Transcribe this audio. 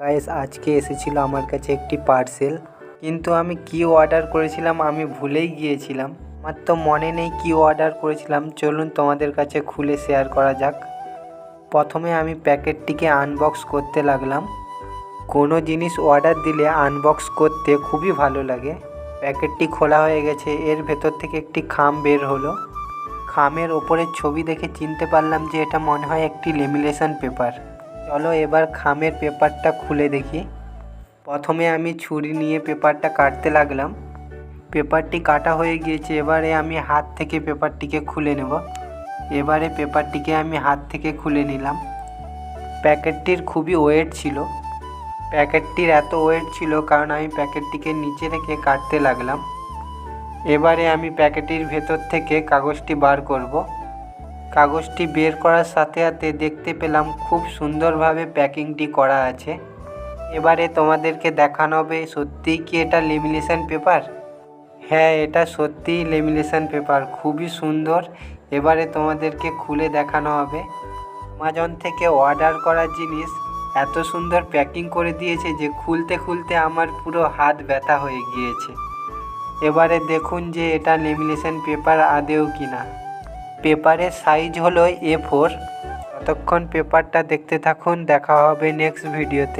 Guys আজকে এসেছিল আমার কাছে একটি পার্সেল কিন্তু আমি কি অর্ডার করেছিলাম আমি ভুলেই গিয়েছিলাম। আমার তো মনে নেই কি অর্ডার করেছিলাম। চলুন তোমাদের কাছে খুলে শেয়ার করা যাক। প্রথমে আমি প্যাকেটটিকে আনবক্স করতে লাগলাম। কোনো জিনিস অর্ডার দিলে আনবক্স করতে খুবই ভালো লাগে। প্যাকেটটি খোলা হয়ে গেছে। এর ভেতর থেকে একটি খাম বের হলো। খামের ওপরের ছবি দেখে চিনতে পারলাম যে এটা মনে হয় একটি লেমিনেশন পেপার চলো এবার খামের পেপারটা খুলে দেখি। প্রথমে আমি ছুরি নিয়ে পেপারটা কাটতে লাগলাম। পেপারটি কাটা হয়ে গিয়েছে, এবারে আমি হাত থেকে পেপারটিকে খুলে নেব। এবারে পেপারটিকে আমি হাত থেকে খুলে নিলাম। প্যাকেটটির খুবই ওয়েট ছিল। প্যাকেটটির এত ওয়েট ছিল, কারণ আমি প্যাকেটটিকে নিচে রেখে কাটতে লাগলাম। এবারে আমি প্যাকেটের ভেতর থেকে কাগজটি বার করব। কাগজটি বের করার সাথে সাথে দেখতে পেলাম খুব সুন্দরভাবে প্যাকিংটি করা আছে। এবারে তোমাদেরকে দেখানো হবে, সত্যিই কি এটা লেমিনেশন পেপার? হ্যাঁ এটা সত্যিই লেমিনেশন পেপার, খুবই সুন্দর। এবারে তোমাদেরকে খুলে দেখানো হবে। অ্যামাজন থেকে অর্ডার করা জিনিস এত সুন্দর প্যাকিং করে দিয়েছে যে খুলতে খুলতে আমার পুরো হাত ব্যথা হয়ে গিয়েছে। এবারে দেখুন যে এটা লেমিনেশন পেপার আদেও কিনা। পেপারের সাইজ হলো এ ফোর ততক্ষণ পেপারটা দেখতে থাকুন দেখা হবে নেক্সট ভিডিওতে